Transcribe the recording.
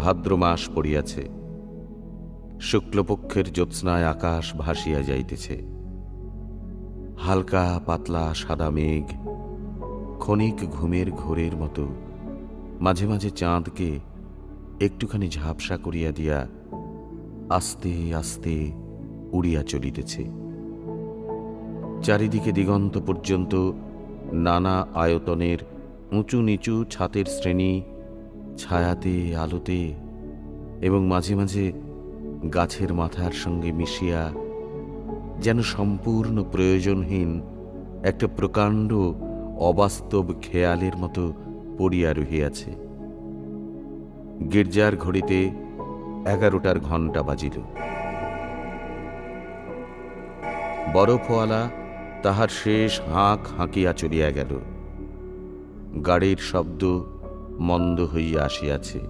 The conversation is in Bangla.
ভাদ্র মাস পড়িয়াছে। শুক্লপক্ষের জ্যোৎস্নায় আকাশ ভাসিয়া যাইতেছে। হালকা পাতলা সাদা মেঘ ক্ষণিক ঘুমের ঘোরের মতো মাঝে মাঝে চাঁদকে একটুখানি ঝাপসা করিয়া দিয়া আস্তে আস্তে উড়িয়া চলিতেছে। চারিদিকে দিগন্ত পর্যন্ত নানা আয়তনের উঁচু নিচু ছাতের শ্রেণি ছায়াতে, আলোতে এবং মাঝে মাঝে গাছের মাথার সঙ্গে মিশিয়া যেন সম্পূর্ণ প্রয়োজনহীন একটা প্রকাণ্ড অবাস্তব খেয়ালের মতো পড়িয়া রহিয়াছে। গির্জার ঘড়িতে এগারোটার ঘণ্টা বাজিল। বরফওয়ালা তাহার শেষ হাঁক হাঁকিয়া চলিয়া গেল। গাড়ির শব্দ মন্দ হইয়া আসিয়াছে।